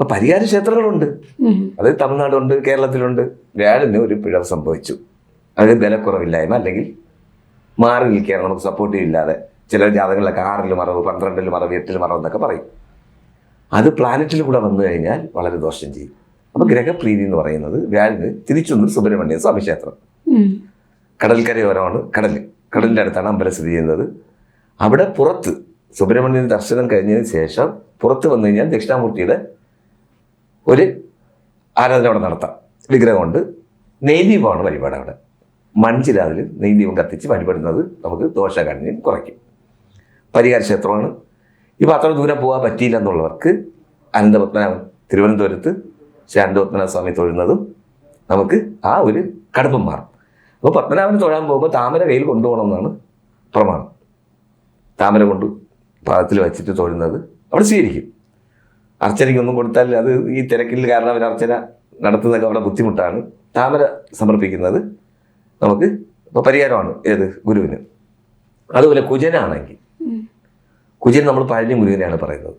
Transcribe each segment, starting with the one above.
അപ്പൊ പരിഹാര ക്ഷേത്രങ്ങളുണ്ട്. അത് തമിഴ്നാടുണ്ട് കേരളത്തിലുണ്ട്. വ്യാഴന് ഒരു പിഴവ് സംഭവിച്ചു. അത് ബലക്കുറവില്ലായ്മ അല്ലെങ്കിൽ മാറി നിൽക്കുകയാണ്. നമുക്ക് സപ്പോർട്ടീവ് ഇല്ലാതെ ചില ജാതകങ്ങളിലൊക്കെ ആറിൽ മറവ് പന്ത്രണ്ടിൽ മറവ് എട്ടിൽ മറവ് എന്നൊക്കെ പറയും. അത് പ്ലാനറ്റിൽ കൂടെ വന്നു കഴിഞ്ഞാൽ വളരെ ദോഷം ചെയ്യും. അപ്പോൾ ഗ്രഹപ്രീതി എന്ന് പറയുന്നത് വ്യാഴന് തിരിച്ചൊന്ന് സുബ്രഹ്മണ്യ സ്വാമി ക്ഷേത്രം. കടൽക്കരയോരമാണ് കടൽ കടലിന്റെ അടുത്താണ് അമ്പലം സ്ഥിതി ചെയ്യുന്നത്. അവിടെ പുറത്ത് സുബ്രഹ്മണ്യൻ ദർശനം കഴിഞ്ഞതിന് ശേഷം പുറത്ത് വന്നു കഴിഞ്ഞാൽ ദക്ഷിണാമൂർത്തിയുടെ ഒരു ആരാധന അവിടെ നടത്താം. വിഗ്രഹമുണ്ട് നെയ്ദീപമാണ് വഴിപാട് അവിടെ. മൺചിരാതിൽ നെയ്ദീപം കത്തിച്ച് വഴിപെടുന്നത് നമുക്ക് ദോഷകാഠിന്യം കുറയ്ക്കും. പരിഹാര ക്ഷേത്രമാണ്. ഇപ്പോൾ അത്ര ദൂരം പോകാൻ പറ്റിയില്ല എന്നുള്ളവർക്ക് അനന്തപത്മനാഭൻ തിരുവനന്തപുരത്ത് ശ്രീ അനന്തപത്മനാഭ സ്വാമി തൊഴുന്നതും നമുക്ക് ആ ഒരു കടുപ്പം മാറും. അപ്പോൾ പത്മനാഭന് തൊഴാൻ പോകുമ്പോൾ താമര കയ്യിൽ കൊണ്ടുപോകണമെന്നാണ് പ്രമാണം. താമര കൊണ്ട് പാദത്തിൽ വച്ചിട്ട് തൊഴുന്നത് അവിടെ സ്വീകരിക്കും. അർച്ചനയ്ക്കൊന്നും കൊടുത്താൽ അത് ഈ തിരക്കിൽ കാരണം അവർ അർച്ചന നടത്തുന്നതൊക്കെ അവിടെ ബുദ്ധിമുട്ടാണ്. താമര സമർപ്പിക്കുന്നത് നമുക്ക് ഇപ്പോൾ പരിഹാരമാണ്. ഏത്? ഗുരുവിന്. അതുപോലെ കുജനാണെങ്കിൽ. കുജൻ നമ്മൾ പഴഞ്ഞ ഗുരുവിനെയാണ് പറയുന്നത്.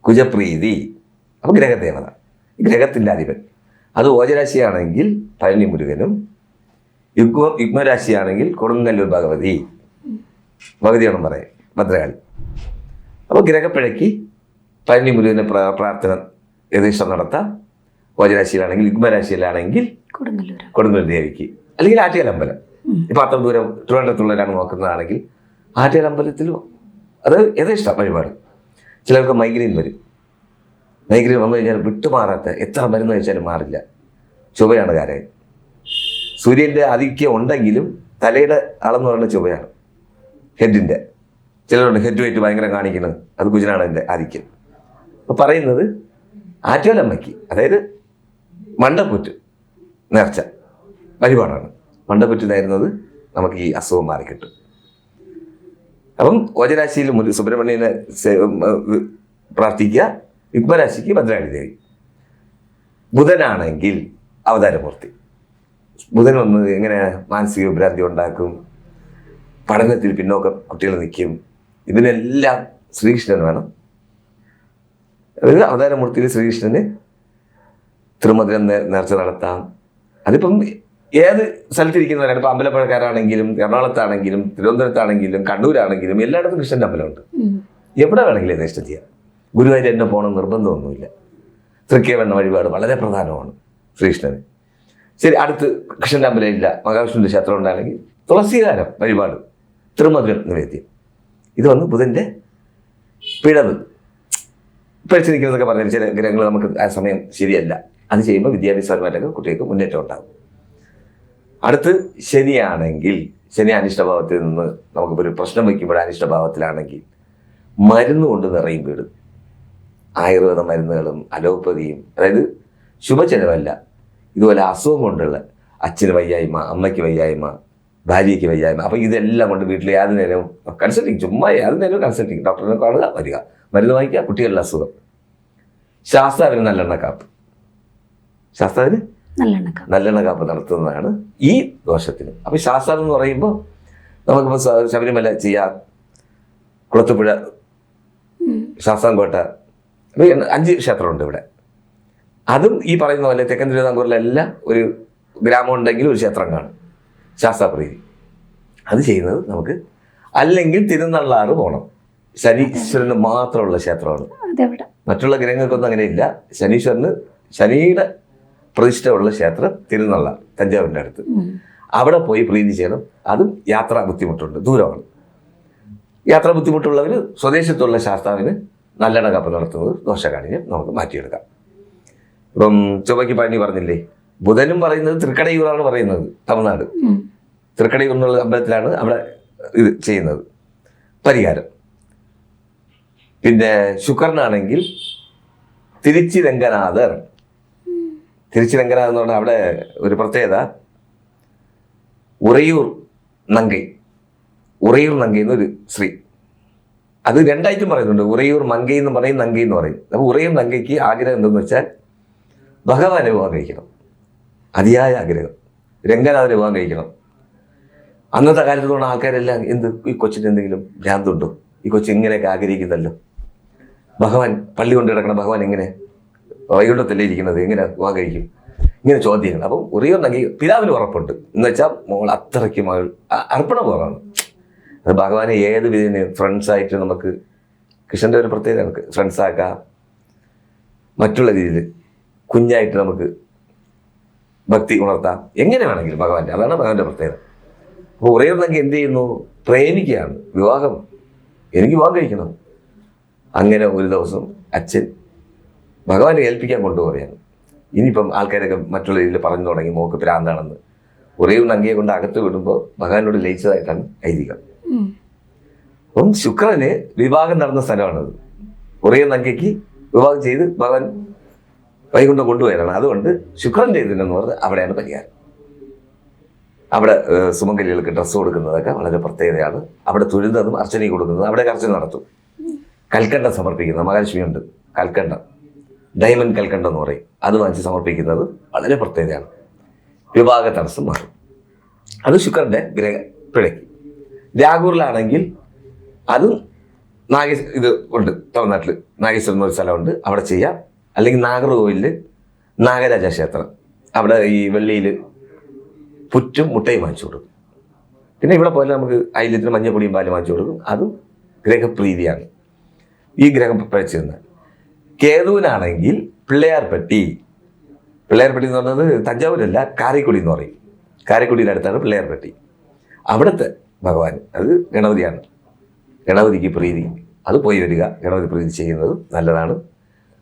കുജപ്രീതി. അപ്പോൾ ഗ്രഹദേവത. ഗ്രഹത്തിന്റെ അധിപൻ അത് ഓജരാശിയാണെങ്കിൽ പഴനി മുരുകനും യുഗ്മ യുഗ്മരാശിയാണെങ്കിൽ കൊടുങ്ങല്ലൂർ ഭഗവതി. ഭഗവതിയാണെന്ന് പറയാം. ഭദ്രകാളി. അപ്പോൾ ഗ്രഹപ്പിഴയ്ക്ക് പഴനി മുരുകനെ പ്രാർത്ഥന യഥേഷ്ടം നടത്താം വജരാശിയിലാണെങ്കിൽ യുഗ്മരാശിയിലാണെങ്കിൽ കൊടുങ്ങല്ലൂർ ദേവിക്ക്. അല്ലെങ്കിൽ ആറ്റിയാലമ്പലം. അമ്പലം. ഇപ്പം അത്ര ദൂരം തിരുവനന്തപുരത്തുള്ളവരാണ് നോക്കുന്നതാണെങ്കിൽ ആറ്റിയാലമ്പലത്തിലോ അത് യഥേഷ്ടം വഴിപാട്. ചിലർക്ക് മൈഗ്രെയിൻ വരും. മൈഗ്രെയിൻ വന്നു കഴിഞ്ഞാൽ വിട്ടുമാറാത്ത എത്ര മരുന്ന് കഴിച്ചാലും മാറില്ല. ചുവയാണ് കാര്യം. സൂര്യന്റെ ആധിക്യം ഉണ്ടെങ്കിലും തലയുടെ അളന്ന് പറയുന്ന ചുവയാണ് ഹെഡിന്റെ ചിലരുണ്ട് ഹെഡ് വെയിറ്റ് ഭയങ്കര കാണിക്കുന്നത്. അത് ഗുജനാണ് എന്റെ ആധിക്യം. പറയുന്നത് ആറ്റോലമ്മയ്ക്ക് അതായത് മണ്ടപ്പുറ്റ് നേർച്ച വഴിപാടാണ്. മണ്ടപ്പുറ്റ് നേരുന്നത് നമുക്ക് ഈ അസുഖം മാറിക്കിട്ടും. അപ്പം ഓജരാശിയിൽ മുരു- സുബ്രഹ്മണ്യനെ പ്രാർത്ഥിക്കുക. യുഗ്മരാശിക്ക് ഭദ്രാണി ദേവി. ബുധനാണെങ്കിൽ അവതാരമൂർത്തി. ബുധൻ വന്ന് എങ്ങനെ മാനസിക വിഭ്രാന്തി ഉണ്ടാക്കും? പഠനത്തിൽ പിന്നോക്കം കുട്ടികൾ നിൽക്കും. ഇതിനെല്ലാം ശ്രീകൃഷ്ണൻ വേണം അതായത് അവതാരമൂർത്തിയിൽ ശ്രീകൃഷ്ണന് തിരുമധുരം നേർച്ച നടത്താം. അതിപ്പം ഏത് സ്ഥലത്തിരിക്കുന്നവരാണ്? ഇപ്പം അമ്പലപ്പുഴക്കാരാണെങ്കിലും എറണാകുളത്താണെങ്കിലും തിരുവനന്തപുരത്താണെങ്കിലും കണ്ണൂരാണെങ്കിലും എല്ലായിടത്തും കൃഷ്ണന്റെ അമ്പലമുണ്ട്. എവിടെ വേണമെങ്കിലും എന്നെ ചെയ്യാം. ഗുരുവായൂർ എന്നെ പോകണം നിർബന്ധമൊന്നുമില്ല. തൃക്കേവണ്ണ വഴിപാട് വളരെ പ്രധാനമാണ് ശ്രീകൃഷ്ണന്. ശരി അടുത്ത് കൃഷ്ണന്റെ അമ്പലം ഇല്ല മഹാവിഷ്ണുവിന്റെ ക്ഷേത്രം ഉണ്ടാണെങ്കിൽ തുളസീകാരം വഴിപാട് തിരുമധുരം നിവേദ്യം. ഇത് വന്ന് ബുധന്റെ പിഴവ്. പിഴച്ച് പറഞ്ഞാൽ ചില ഗ്രഹങ്ങൾ നമുക്ക് ആ സമയം ശരിയല്ല. അത് ചെയ്യുമ്പോൾ വിദ്യാഭ്യാസപരമായിട്ടൊക്കെ കുട്ടികൾക്ക് മുന്നേറ്റം ഉണ്ടാകും. അടുത്ത് ശനിയാണെങ്കിൽ ശനി അനിഷ്ടഭാവത്തിൽ നിന്ന് നമുക്കിപ്പോൾ ഒരു പ്രശ്നം വയ്ക്കുമ്പോൾ അനിഷ്ടഭാവത്തിലാണെങ്കിൽ മരുന്ന് കൊണ്ട് നിറയും വീട്. ആയുർവേദ മരുന്നുകളും അലോപ്പതിയും അതായത് ശുഭചെലവല്ല ഇതുപോലെ അസുഖം കൊണ്ടുള്ള അച്ഛന് വയ്യായ്മ അമ്മയ്ക്ക് വയ്യായ്മ ഭാര്യയ്ക്ക് വയ്യായ്മ. അപ്പോൾ ഇതെല്ലാം കൊണ്ട് വീട്ടിൽ ഏത് നേരവും കൺസൾട്ടിങ് ചുമ്മാ ഏത് നേരവും കൺസൾട്ടിങ് ഡോക്ടറിനെ കാണുക വരിക. മരുന്ന് വാങ്ങിക്കുക കുട്ടികളുടെ അസുഖം. ശാസ്താവിന് നല്ലെണ്ണ കാപ്പ്. ശാസ്താവിന്? നല്ലെണ്ണ കാപ്പ്. നടത്തുന്നതാണ് ഈ ദോഷത്തിന്. അപ്പോൾ ശാസ്ത്രം എന്ന് പറയുമ്പോൾ നമുക്കിപ്പോൾ ശബരിമല ചെയ്യാം കുളത്തുപുഴ ശാസ്താംകോട്ട അഞ്ച് ക്ഷേത്രമുണ്ട് ഇവിടെ. അതും ഈ പറയുന്ന പോലെ തെക്കൻ തിരുവിതാംകൂറിലെല്ലാം ഒരു ഗ്രാമം ഉണ്ടെങ്കിൽ ഒരു ക്ഷേത്രം കാണും. ശാസ്താപ്രീതി അത് ചെയ്യുന്നത് നമുക്ക് അല്ലെങ്കിൽ തിരുനള്ളാറ് പോകണം ശനീശ്വരന് മാത്രമുള്ള ക്ഷേത്രമാണ്. മറ്റുള്ള ഗ്രഹങ്ങൾക്കൊന്നും അങ്ങനെയില്ല. ശനീശ്വരന് ശനിയുടെ പ്രതിഷ്ഠയുള്ള ക്ഷേത്രം തിരുനള്ള തഞ്ചാവൂരിന്റെ അടുത്ത്. അവിടെ പോയി പ്രീതി ചെയ്യണം. അതും യാത്രാ ബുദ്ധിമുട്ടുണ്ട് ദൂരമാണ്. യാത്ര ബുദ്ധിമുട്ടുള്ളവർ സ്വദേശത്തുള്ള ശാസ്താവിന് നല്ലെണ്ണ കപ്പ് നടത്തുന്നത് ദോഷകാഠിന്യം നമുക്ക് മാറ്റിയെടുക്കാം. ഇപ്പം ചൊവ്വയ്ക്ക് പഴനി പറഞ്ഞില്ലേ? ബുധനും പറയുന്നത് തൃക്കടയൂറാണ് പറയുന്നത് തമിഴ്നാട്. തൃക്കടയൂർ എന്നുള്ള അമ്പലത്തിലാണ് അവിടെ ഇത് ചെയ്യുന്നത്. പരിഹാരം. പിന്നെ ശുക്രനാണെങ്കിൽ തിരുച്ചി രംഗനാഥർ തിരുച്ചി രംഗനാഥ് എന്ന് പറഞ്ഞാൽ അവിടെ ഒരു പ്രത്യേകത. ഉറയൂർ നങ്കൈ. ഉറയൂർ നങ്കൈ എന്നൊരു സ്ത്രീ. അത് രണ്ടായിട്ടും പറയുന്നുണ്ട്. ഉറയൂർ മങ്കൈ എന്ന് പറയും നങ്കൈ എന്ന് പറയും. അപ്പോൾ ഉറയൂർ നങ്കയ്ക്ക് ആഗ്രഹം എന്തെന്ന് വെച്ചാൽ ഭഗവാനെ ആഗ്രഹിക്കണം അതിയായ ആഗ്രഹം. രംഗനാഥന് വിവാഹം കഴിക്കണം. അന്നത്തെ കാലത്ത് തോന്നുന്ന ആൾക്കാരെല്ലാം എന്ത്? ഈ കൊച്ചിന് എന്തെങ്കിലും ഭ്രാന്തുണ്ടോ ഈ കൊച്ചു ഇങ്ങനെയൊക്കെ ആഗ്രഹിക്കുന്നല്ലോ. ഭഗവാൻ പള്ളി കൊണ്ട് കിടക്കണം ഭഗവാൻ എങ്ങനെ? വൈകുണ്ഠത്തല്ലേ ഇരിക്കുന്നത് എങ്ങനെ വിവാഹം കഴിക്കും? ഇങ്ങനെ ചോദ്യങ്ങൾ. അപ്പം ഉറിയുണ്ടെങ്കിൽ പിതാവിന് ഉറപ്പുണ്ട്. എന്ന് വെച്ചാൽ മോൾ അത്രയ്ക്ക് മകൾ അർപ്പണം അർപ്പണബോധമാണ്. അത് ഭഗവാനെ ഏത് വിധേന ഫ്രണ്ട്സായിട്ട് നമുക്ക് കൃഷ്ണന്റെ ഒരു പ്രത്യേകത നമുക്ക് ഫ്രണ്ട്സാക്കാം മറ്റുള്ള രീതിയിൽ കുഞ്ഞായിട്ട് നമുക്ക് ഭക്തി ഉണർത്താം. എങ്ങനെ വേണമെങ്കിലും ഭഗവാന്റെ അതാണ് ഭഗവാന്റെ പ്രത്യേകത. അപ്പോൾ ഉറയുന്നെങ്കിൽ എന്ത് ചെയ്യുന്നു? പ്രേമിക്കുകയാണ് വിവാഹം. എനിക്ക് വിവാഹം കഴിക്കണം. അങ്ങനെ ഒരു ദിവസം അച്ഛൻ ഭഗവാനെ ഏൽപ്പിക്കാൻ കൊണ്ടുപോവുകയാണ്. ഇനിയിപ്പം ആൾക്കാരൊക്കെ മറ്റുള്ള രീതിയിൽ പറഞ്ഞു തുടങ്ങി മോക്ക് പ്രാന്താണെന്ന് ഉറയും നങ്കിയെ കൊണ്ട് അകത്ത് വിടുമ്പോൾ ഭഗവാനോട് ലയിച്ചതായിട്ടാണ് ഐതിഹ്യം. അപ്പം ശുക്രന് വിവാഹം നടന്ന സ്ഥലമാണത്. ഉറയും നങ്കയ്ക്ക് വിവാഹം ചെയ്ത് ഭഗവാൻ വൈകുണ്ഠം കൊണ്ടുപോയതാണ്. അതുകൊണ്ട് ശുക്രന്റെ ഇതിനെന്ന് പറഞ്ഞ് അവിടെയാണ് പരിഹാരം. അവിടെ സുമംഗലികൾക്ക് ഡ്രസ്സ് കൊടുക്കുന്നതൊക്കെ വളരെ പ്രത്യേകതയാണ്. അവിടെ തുരുന്നതും അർച്ചനയും കൊടുക്കുന്നതും അവിടെ അർച്ചന നടത്തും. കൽക്കണ്ടം സമർപ്പിക്കുന്ന മഹാലക്ഷ്മിയുണ്ട്. കൽക്കണ്ടം. ഡയമണ്ട് കൽക്കണ്ടം എന്ന് പറയും. അത് വാങ്ങിച്ച് സമർപ്പിക്കുന്നത് വളരെ പ്രത്യേകതയാണ്. വിവാഹ തടസ്സം മാറും അത് ശുക്രന്റെ ഗ്രഹ പിഴയ്ക്ക്. രാഗൂറിലാണെങ്കിൽ അതും നാഗേശ്വര ഇത് ഉണ്ട് തമിഴ്നാട്ടിൽ നാഗേശ്വരം എന്നൊരു സ്ഥലമുണ്ട്. അവിടെ ചെയ്യാം. അല്ലെങ്കിൽ നാഗർകോവിലിൽ നാഗരാജ ക്ഷേത്രം അവിടെ ഈ വെള്ളിയിൽ പുറ്റും മുട്ടയും വാങ്ങിച്ചു കൊടുക്കും. പിന്നെ ഇവിടെ പോലെ നമുക്ക് ഐല്യത്തിന് മഞ്ഞപ്പൊടിയും പാലും വാങ്ങിച്ചു കൊടുക്കും. അതും ഗ്രഹപ്രീതിയാണ്. ഈ ഗ്രഹം പിഴച്ചു നിന്ന് കേതുവിനാണെങ്കിൽ പിള്ളയാർപ്പെട്ടി പിള്ളയാർപ്പെട്ടി എന്ന് പറഞ്ഞത് തഞ്ചാവൂരല്ല കാരക്കുടി എന്ന് പറയും. കാരക്കുടിയുടെ അടുത്താണ് പിള്ളയാർപ്പെട്ടി അവിടുത്തെ ഭഗവാൻ അത് ഗണപതിയാണ്. ഗണപതിക്ക് പ്രീതി. അത് പോയി വരിക. ഗണപതി പ്രീതി ചെയ്യുന്നത് നല്ലതാണ്.